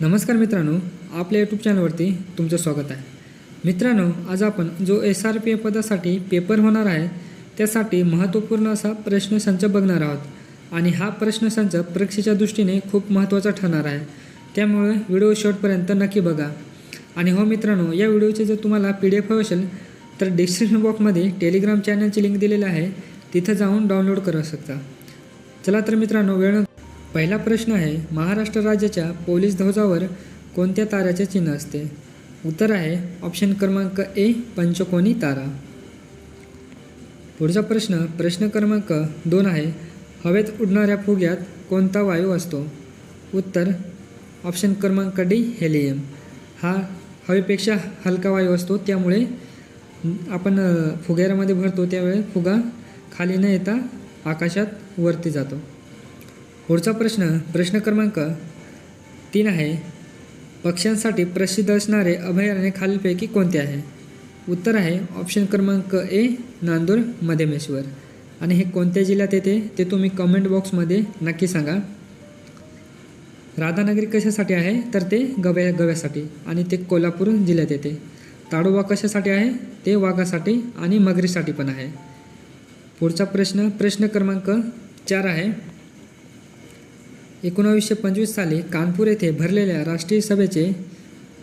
नमस्कार मित्रांनो आपल्या यूट्यूब चॅनलवरती तुमचं स्वागत आहे. मित्रांनो आज आपण जो एस आर पी ए पदासाठी पेपर होणार आहे त्यासाठी महत्त्वपूर्ण असा प्रश्नसंच बघणार आहोत. आणि हा प्रश्नसंच परीक्षेच्या दृष्टीने खूप महत्त्वाचा ठरणार आहे. त्यामुळे व्हिडिओ शेवटपर्यंत नक्की बघा. आणि हो मित्रांनो या व्हिडिओचे जर तुम्हाला पी डी एफ हवे असेल तर डिस्क्रिप्शन बॉक्समध्ये टेलिग्राम चॅनलची लिंक दिलेली आहे. तिथं जाऊन डाउनलोड करू शकता. चला तर मित्रांनो वेळ पहिला प्रश्न आहे महाराष्ट्र राज्याच्या पोलीस ध्वजावर कोणत्या ताऱ्याचे चिन्ह असते? उत्तर आहे ऑप्शन क्रमांक ए पंचकोनी तारा. पुढचा प्रश्न प्रश्न क्रमांक दोन आहे हवेत उडणाऱ्या फुग्यात कोणता वायू असतो? उत्तर ऑप्शन क्रमांक डी हेलियम. हा हवेपेक्षा हलका वायू असतो त्यामुळे आपण अ, फुग्यारामध्ये भरतो त्यावेळेस फुगा खाली न येता आकाशात वरती जातो. पुढचा प्रश्न प्रश्न क्रमांक तीन आहे पक्ष्यांसाठी प्रसिद्ध असणारे अभयारण्य खालीलपैकी कोणते आहे? उत्तर आहे ऑप्शन क्रमांक ए नांदूर मध्यमेश्वर आणि हे कोणत्या जिल्ह्यात येते? ते तुम्ही कमेंट बॉक्समध्ये नक्की सांगा. राधानगरी कशासाठी आहे? तर ते गव्या गव्यासाठी. आणि ते कोल्हापूर जिल्ह्यात येते. ताडोबा कशासाठी आहे? ते वाघासाठी आणि मगरीसाठी पण आहे. पुढचा प्रश्न प्रश्न क्रमांक चार आहे. एकोणावीसशे पंचवीस साली कानपूर येथे भरलेल्या राष्ट्रीय सभेचे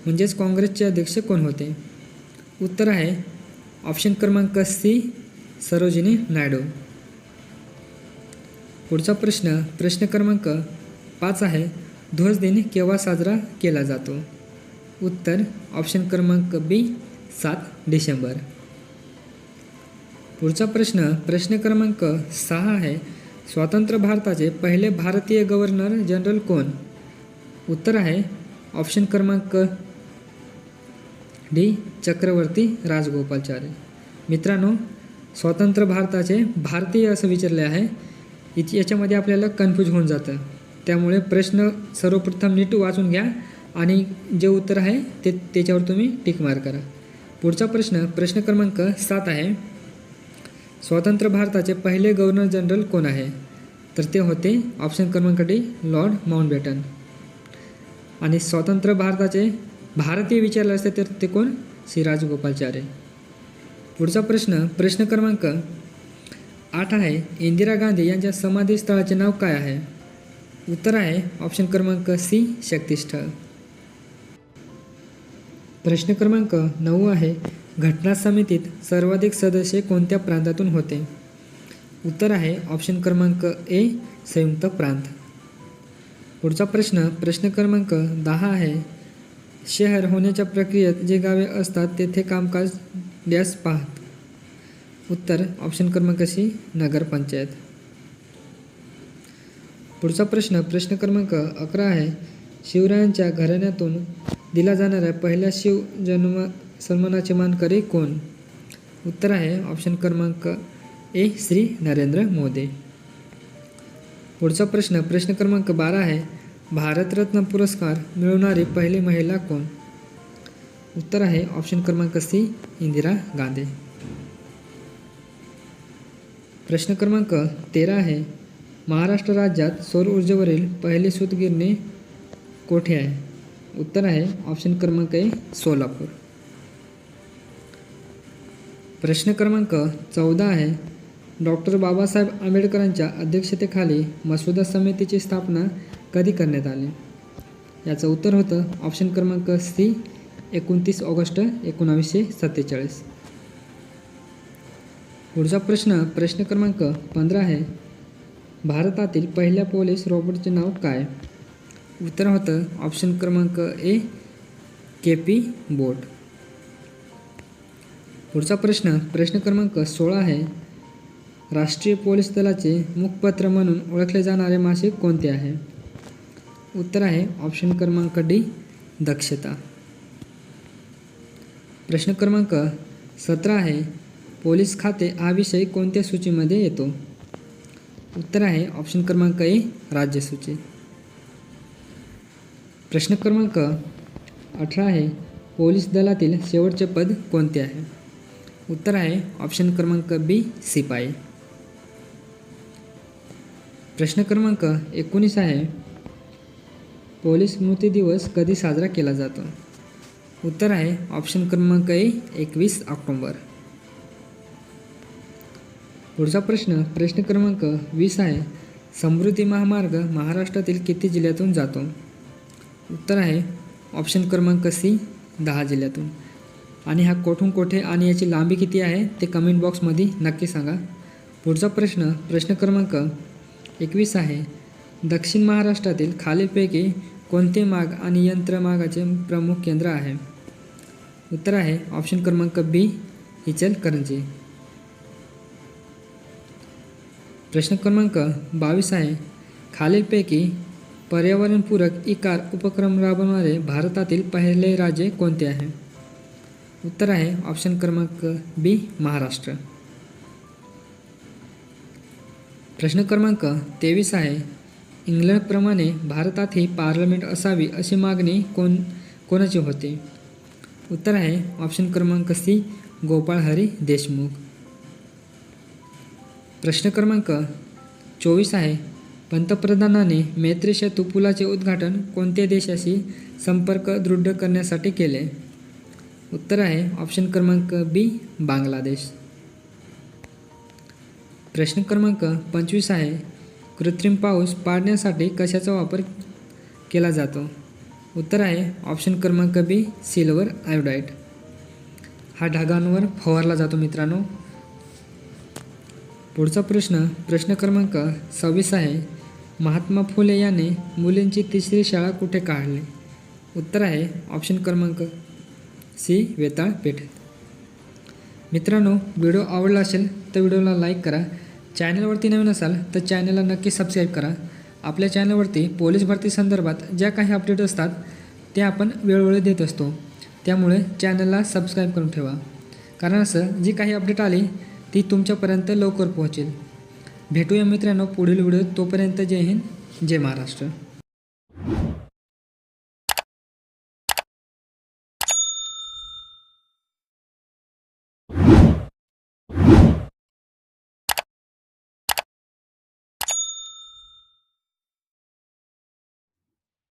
म्हणजेच काँग्रेसचे अध्यक्ष कोण होते? उत्तर आहे ऑप्शन क्रमांक सी सरोजिनी नायडू. पुढचा प्रश्न प्रश्न क्रमांक पाच आहे ध्वज दिन केव्हा साजरा केला जातो? उत्तर ऑप्शन क्रमांक बी सात डिसेंबर. पुढचा प्रश्न प्रश्न क्रमांक सहा आहे स्वतंत्र भारताचे पहिले भारतीय गव्हर्नर जनरल कोण? उत्तर आहे ऑप्शन क्रमांक डी चक्रवर्ती राजगोपालचार्य. मित्रांनो स्वतंत्र भारताचे भारतीय असं विचारले आहे. इच- याच्यामध्ये आपल्याला कन्फ्यूज होऊन जातं. त्यामुळे प्रश्न सर्वप्रथम नीट वाचून घ्या आणि जे उत्तर आहे ते त्याच्यावर तुम्ही टिक मार करा. पुढचा प्रश्न प्रश्न क्रमांक सात आहे. स्वतंत्र भारताचे पहिले गव्हर्नर जनरल कोण आहे? तर ते होते ऑप्शन क्रमांक डी लॉर्ड माउंटबॅटन. आणि स्वतंत्र भारताचे भारतीय विचारले असते तर ते कोण? श्री राजगोपालचार्य. पुढचा प्रश्न प्रश्न क्रमांक आठ आहे. इंदिरा गांधी यांच्या समाधी स्थळाचे नाव काय आहे? उत्तर आहे ऑप्शन क्रमांक सी शक्तिस्थळ. प्रश्न क्रमांक नऊ आहे. घटना समितीत सर्वाधिक सदस्य कोणत्या प्रांतातून होते? उत्तर आहे ऑप्शन क्रमांक ए संयुक्त प्रांत. पुढचा प्रश्न प्रश्न क्रमांक दहा आहे. शहर होण्याच्या प्रक्रियेत जे गावे असतात तेथे कामकाज डॅस पाहत. उत्तर ऑप्शन क्रमांक सी नगरपंचायत. पुढचा प्रश्न प्रश्न क्रमांक अकरा आहे. शिवरायांच्या घराण्यातून दिला जाणाऱ्या पहिल्या शिव जन्म सन्मानाचे मानकरी कोण? उत्तर आहे ऑप्शन क्रमांक ए श्री नरेंद्र मोदी. पुढचा प्रश्न प्रश्न क्रमांक बारा आहे भारतरत्न पुरस्कार मिळवणारी पहिली महिला कोण? उत्तर आहे ऑप्शन क्रमांक सी इंदिरा गांधी. प्रश्न क्रमांक तेरा आहे महाराष्ट्र राज्यात सौर ऊर्जेवरील पहिले सूतगिरणी कोठे आहे? उत्तर आहे ऑप्शन क्रमांक ए सोलापूर. प्रश्न क्रमांक चौदा आहे. डॉक्टर बाबासाहेब आंबेडकरांच्या अध्यक्षतेखाली मसुदा समितीची स्थापना कधी करण्यात आली? याचं उत्तर होतं ऑप्शन क्रमांक सी एकोणतीस ऑगस्ट एकोणावीसशे सत्तेचाळीस. पुढचा प्रश्न प्रश्न क्रमांक पंधरा आहे. भारतातील पहिल्या पोलीस रोबोटचे नाव काय? उत्तर होतं ऑप्शन क्रमांक ए के पी बोट. पुढचा प्रश्न प्रश्न क्रमांक सोळा आहे. राष्ट्रीय पोलीस दलाचे मुखपत्र म्हणून ओळखले जाणारे मासिक कोणते आहे? उत्तर आहे ऑप्शन क्रमांक डी दक्षता. प्रश्न क्रमांक सतरा आहे पोलीस खाते हा विषय कोणत्या सूचीमध्ये येतो? उत्तर आहे ऑप्शन क्रमांक ए राज्य सूची प्रश्न क्रमांक अठरा आहे पोलीस दलातील शेवटचे पद कोणते आहे? उत्तर आहे ऑप्शन क्रमांक बी सिपाई प्रश्न क्रमांक एकोणीस आहे. पोलीस स्मृती दिवस कधी साजरा केला जातो? उत्तर आहे ऑप्शन क्रमांक ए एकवीस ऑक्टोंबर. पुढचा प्रश्न प्रश्न क्रमांक वीस आहे. समृद्धी महामार्ग महाराष्ट्रातील किती जिल्ह्यातून जातो? उत्तर आहे ऑप्शन क्रमांक सी दहा जिल्ह्यातून. आणि हा कोठून कोठे आणि याची लांबी किती आहे ते कमेंट बॉक्समध्ये नक्की सांगा. पुढचा प्रश्न प्रश्न क्रमांक एकवीस आहे. दक्षिण महाराष्ट्रातील खालीलपैकी कोणते माग आणि यंत्रमागाचे प्रमुख केंद्र आहे? उत्तर आहे ऑप्शन क्रमांक बी इचलकरंजी प्रश्न क्रमांक बावीस आहे. खालीलपैकी पर्यावरणपूरक इकार उपक्रम राबवणारे भारतातील पहिले राज्य कोणते आहे? उत्तर आहे ऑप्शन क्रमांक बी महाराष्ट्र. प्रश्न क्रमांक तेवीस आहे. इंग्लंडप्रमाणे भारतातही पार्लमेंट असावी अशी मागणी कोण कोणाची होती? उत्तर आहे ऑप्शन क्रमांक सी गोपाळ हरी देशमुख. प्रश्न क्रमांक चोवीस आहे. पंतप्रधानांनी मैत्री सेतू पुलाचे उद्घाटन कोणत्या देशाशी संपर्क दृढ करण्यासाठी केले? उत्तर आहे. ऑप्शन क्रमांक बी बांगलादेश. प्रश्न क्रमांक पंचवीस आहे. कृत्रिम पाऊस पाडण्यासाठी कशाचा वापर केला जातो? उत्तर आहे. ऑप्शन क्रमांक बी सिल्वर आयोडाईट हा ढगांवर फवारला जातो मित्रांनो. पुढचा प्रश्न प्रश्न क्रमांक सव्वीस आहे. महात्मा फुले याने मुलींची तिसरी शाळा कुठे काढली? उत्तर आहे. ऑप्शन क्रमांक सी वेताळ पेठ. मित्रांनो व्हिडिओ आवडला असेल तर व्हिडिओला लाईक करा. चॅनलवरती नवीन असाल तर चॅनलला नक्की सबस्क्राईब करा. आपल्या चॅनलवरती पोलीस भरती संदर्भात ज्या काही अपडेट असतात ते आपण वेळोवेळी देत असतो. त्यामुळे चॅनलला सबस्क्राईब करून ठेवा. कारण असं जी काही अपडेट आली ती तुमच्यापर्यंत लवकर पोहोचेल. भेटूया मित्रांनो पुढील व्हिडिओ तोपर्यंत जय हिंद जय महाराष्ट्र.